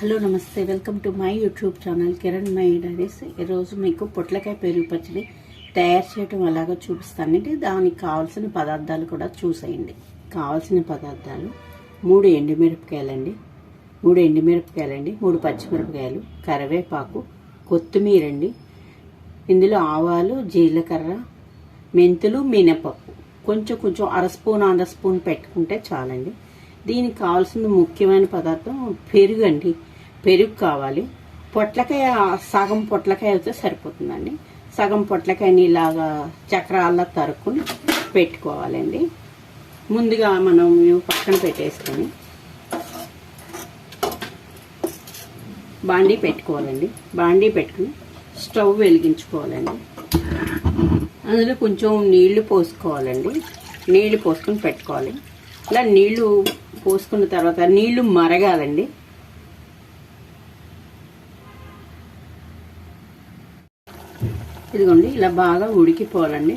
Hello నమస్తే. Welcome to my YouTube channel Kiran my diaries. ఈరోజు మీకు పొట్లకాయ పెరుగు పచ్చడి తయారు చేయడం ఎలాగో చూపిస్తానండి. దానికి కావాల్సిన పదార్థాలు కూడా చూసేయండి. కావాల్సిన పదార్థాలు మూడు ఎండుమిరపకాయలండి. మూడు ఎండుమిరపకాయలండి మూడు పచ్చిమిరపకాయలు కరివేపాకు కొత్తిమీర అండి. ఇందులో ఆవాలు జీలకర్ర మెంతులు మినపప్పు. కొంచెం కొంచెం అర స్పూన్ అర స్పూన్ పెట్టుకుంటే చాలండి. దీనికి కావాల్సిన ముఖ్యమైన పదార్థం పెరుగు అండి పెరుగు కావాలి. పొట్లకాయ సగం పొట్లకాయ అయితే సరిపోతుందండి. సగం పొట్లకాయని ఇలాగా చక్రాల్లో తరుక్కుని పెట్టుకోవాలండి. ముందుగా మనం ఇవి పక్కన పెట్టేసుకొని బాండీ పెట్టుకోవాలండి. బాండీ పెట్టుకుని స్టవ్ వెలిగించుకోవాలండి. అందులో కొంచెం నీళ్ళు పోసుకోవాలండి. నీళ్ళు పోసుకొని పెట్టుకోవాలి. ఇలా నీళ్ళు పోసుకున్న తర్వాత నీళ్ళు మరగాలండి. ఇదిగోండి ఇలా బాగా ఉడికిపోవాలండి.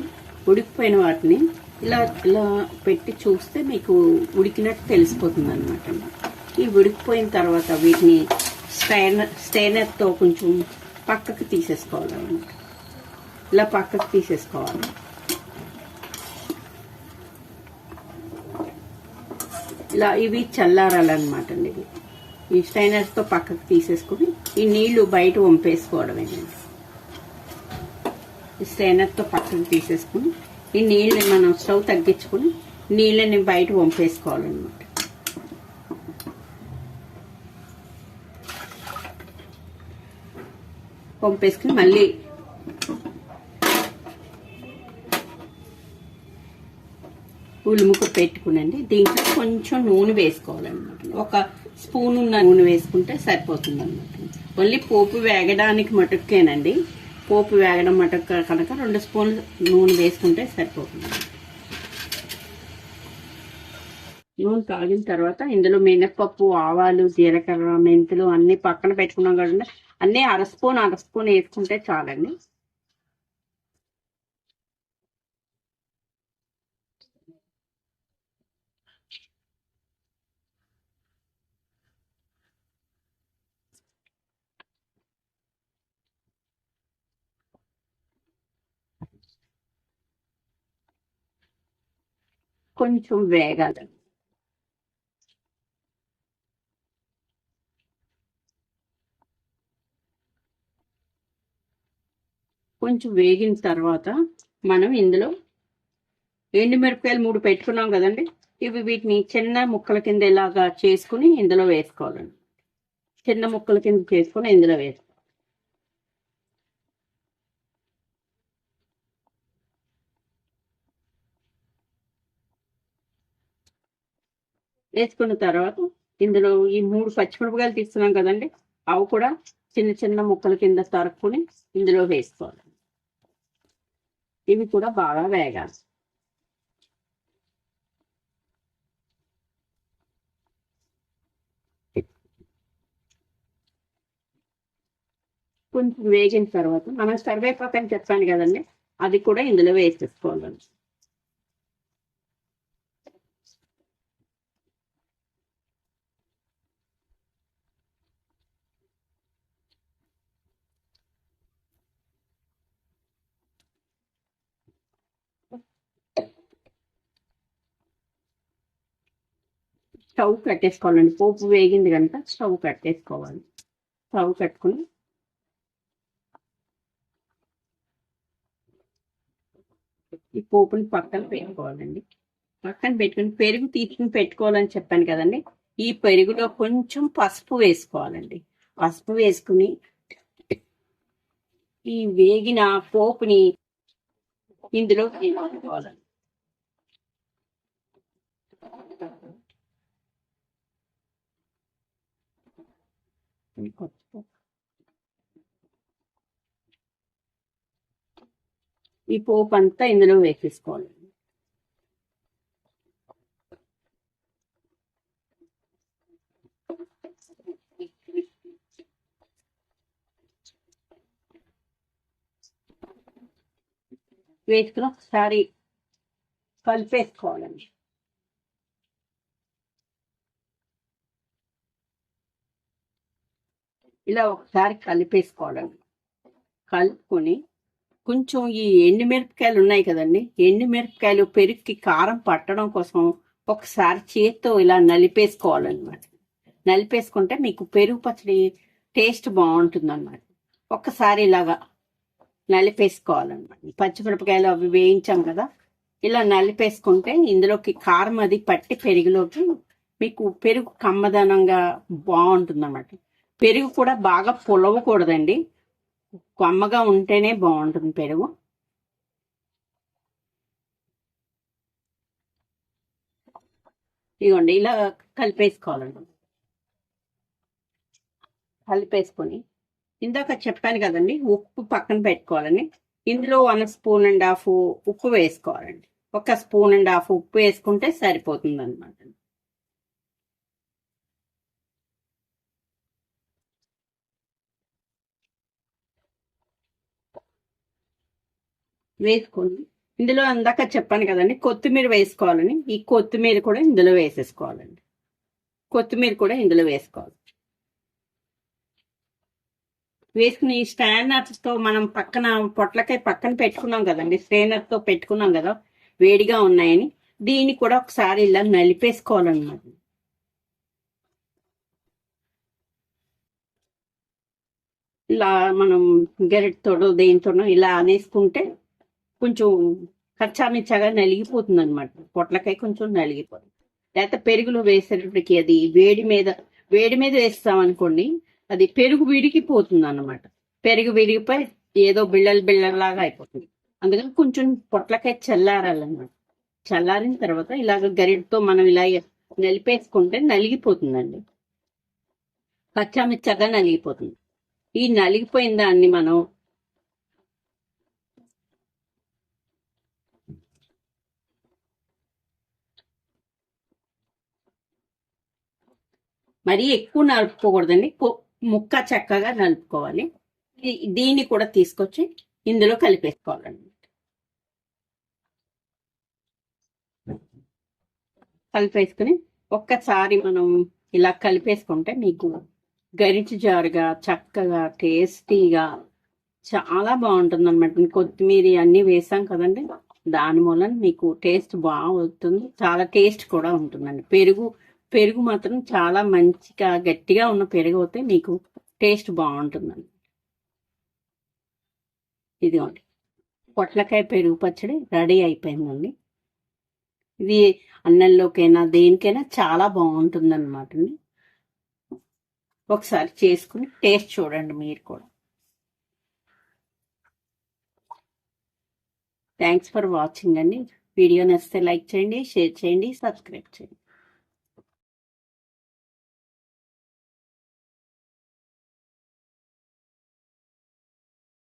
ఉడికిపోయిన వాటిని ఇలా ఇలా పెట్టి చూస్తే మీకు ఉడికినట్టు తెలిసిపోతుంది అనమాట ఈ ఉడికిపోయిన తర్వాత వీటిని స్టైనర్ స్టైనర్తో కొంచెం పక్కకు తీసేసుకోవాలన్నమాట. ఇలా పక్కకు తీసేసుకోవాలి. ఇలా ఇవి చల్లారాలన్నమాట అండి ఇవి. ఈ స్టైనర్స్తో పక్కకు తీసేసుకుని ఈ నీళ్ళు బయట వంపేసుకోవడమేనండి ఈ స్టైనర్తో పక్కకు తీసేసుకుని ఈ నీళ్ళని మనం స్టవ్ తగ్గించుకుని నీళ్ళని బయట వంపేసుకోవాలన్నమాట. వంపేసుకుని మళ్ళీ ఉలుముకు పెట్టుకునండి. దీంట్లో కొంచెం నూనె వేసుకోవాలన్నమాట. ఒక స్పూన్ ఉన్న నూనె వేసుకుంటే సరిపోతుంది అనమాట ఓన్లీ పోపు వేగడానికి మటుకేనండి పోపు వేగడం మటుకు కనుక రెండు స్పూన్లు నూనె వేసుకుంటే సరిపోతుంది. నూనె తాగిన తర్వాత ఇందులో మినప్పప్పు ఆవాలు జీలకర్ర మెంతులు అన్నీ పక్కన పెట్టుకున్నాం కదండి. అన్నీ అర స్పూన్ అర స్పూన్ వేసుకుంటే చాలండి. కొంచెం వేగాలి. కొంచెం వేగిన తర్వాత మనం ఇందులో ఎండుమిరపకాయలు మూడు పెట్టుకున్నాం కదండి ఇవి వీటిని చిన్న ముక్కల కింద ఇలాగా చేసుకుని ఇందులో వేసుకోవాలండి. చిన్న ముక్కల కింద చేసుకుని ఇందులో వేసుకోవాలి. వేసుకున్న తర్వాత ఇందులో ఈ మూడు పచ్చిమిరపకాయలు తీస్తున్నాం కదండి అవి కూడా చిన్న చిన్న ముక్కల కింద తరుక్కుని ఇందులో వేసుకోవాలి. ఇవి కూడా బాగా వేగాలి. కొంచెం వేగిన తర్వాత మనం సర్వేపాకని చెప్పాను కదండి అది కూడా ఇందులో వేసేసుకోవాలండి స్టవ్ కట్టేసుకోవాలండి. పోపు వేగింది కనుక స్టవ్ కట్టేసుకోవాలి. స్టవ్ కట్టుకుని ఈ పోపుని పక్కన పెట్టుకోవాలండి. పక్కన పెట్టుకుని పెరుగు తీసుకుని పెట్టుకోవాలని చెప్పాను కదండి. ఈ పెరుగులో కొంచెం పసుపు వేసుకోవాలండి. పసుపు వేసుకుని ఈ వేగిన పోపుని ఇందులో వేసుకోవాలండి ఈ పోపు అంతా ఇందులో వేసేసుకోవాలి. వేసుకుని ఒకసారి కలిపేసుకోవాలండి. ఇలా ఒకసారి కలిపేసుకోవడం. కలుపుకొని కొంచెం ఈ ఎండుమిరపకాయలు ఉన్నాయి కదండి ఎండుమిరపకాయలు పెరుగుకి కారం పట్టడం కోసం ఒకసారి చేత్తో ఇలా నలిపేసుకోవాలన్నమాట. నలిపేసుకుంటే మీకు పెరుగు పచ్చడి టేస్ట్ బాగుంటుందన్నమాట. ఒక్కసారి ఇలాగా నలిపేసుకోవాలన్నమాట. పచ్చిమిరపకాయలు అవి వేయించాం కదా ఇలా నలిపేసుకుంటే ఇందులోకి కారం అది పట్టి పెరుగులోకి మీకు పెరుగు కమ్మదనంగా బాగుంటుంది అన్నమాట పెరుగు కూడా బాగా పులవకూడదండి. కొమ్మగా ఉంటేనే బాగుంటుంది పెరుగు. ఇదిగోండి ఇలా కలిపేసుకోవాలండి. కలిపేసుకొని ఇందాక చెప్పాను కదండి ఉప్పు పక్కన పెట్టుకోవాలని ఇందులో వన్ స్పూన్ అండ్ హాఫ్ ఉప్పు వేసుకోవాలండి. ఒక స్పూన్ అండ్ హాఫ్ ఉప్పు వేసుకుంటే సరిపోతుంది అనమాట వేసుకోండి ఇందులో అందాక చెప్పాను కదండి కొత్తిమీర వేసుకోవాలని. ఈ కొత్తిమీర కూడా ఇందులో వేసేసుకోవాలండి. కొత్తిమీర కూడా ఇందులో వేసుకోవాలి. వేసుకుని ఈ స్టాండర్స్తో మనం పక్కన పొట్లకాయ పక్కన పెట్టుకున్నాం కదండి స్ట్రైనర్తో పెట్టుకున్నాం కదా వేడిగా ఉన్నాయని. దీన్ని కూడా ఒకసారి ఇలా నలిపేసుకోవాలన్నమాట. ఇలా మనం గెరెట్తోడో దేనితోనో ఇలా అనేసుకుంటే కొంచెం కచ్చామిచ్చాగా నలిగిపోతుంది అనమాట పొట్లకాయ కొంచెం నలిగిపోతుంది. లేకపోతే పెరుగులో వేసేటప్పటికి అది వేడి మీద వేడి మీద వేస్తామనుకోండి అది పెరుగు విడిగిపోతుంది అనమాట పెరుగు విరిగిపోయి ఏదో బిళ్ళలు బిళ్ళలాగా అయిపోతుంది. అందుకని కొంచెం పొట్లకాయ చల్లారాలన్నమాట. చల్లారిన తర్వాత ఇలాగ గరిటతో మనం ఇలా నలిపేసుకుంటే నలిగిపోతుందండి. పచ్చామిచ్చగా నలిగిపోతుంది. ఈ నలిగిపోయిన దాన్ని మనం మరీ ఎక్కువ నలుపుకోకూడదండి. ముక్క చక్కగా నలుపుకోవాలి. దీన్ని కూడా తీసుకొచ్చి ఇందులో కలిపేసుకోవాలండి కలిపేసుకుని ఒక్కసారి మనం ఇలా కలిపేసుకుంటే మీకు గరిచి జారుగా చక్కగా టేస్టీగా చాలా బాగుంటుంది అనమాట కొత్తిమీర అన్నీ వేసాం కదండి. దాని మూలన మీకు టేస్ట్ బాగుంటుంది చాలా టేస్ట్ కూడా ఉంటుందండి. పెరుగు పెరుగు మాత్రం చాలా మంచిగా గట్టిగా ఉన్న పెరుగు అయితే మీకు టేస్ట్ బాగుంటుందండి. ఇదిగోండి. పొట్లకాయ పెరుగు పచ్చడి రెడీ అయిపోయిందండి. ఇది అన్నంలోకైనా దేనికైనా చాలా బాగుంటుందన్నమాట ఒకసారి చేసుకుని టేస్ట్ చూడండి మీరు కూడా. థ్యాంక్స్ ఫర్ వాచింగ్ అండి. వీడియో నచ్చితే లైక్ చేయండి షేర్ చేయండి సబ్స్క్రైబ్ చేయండి.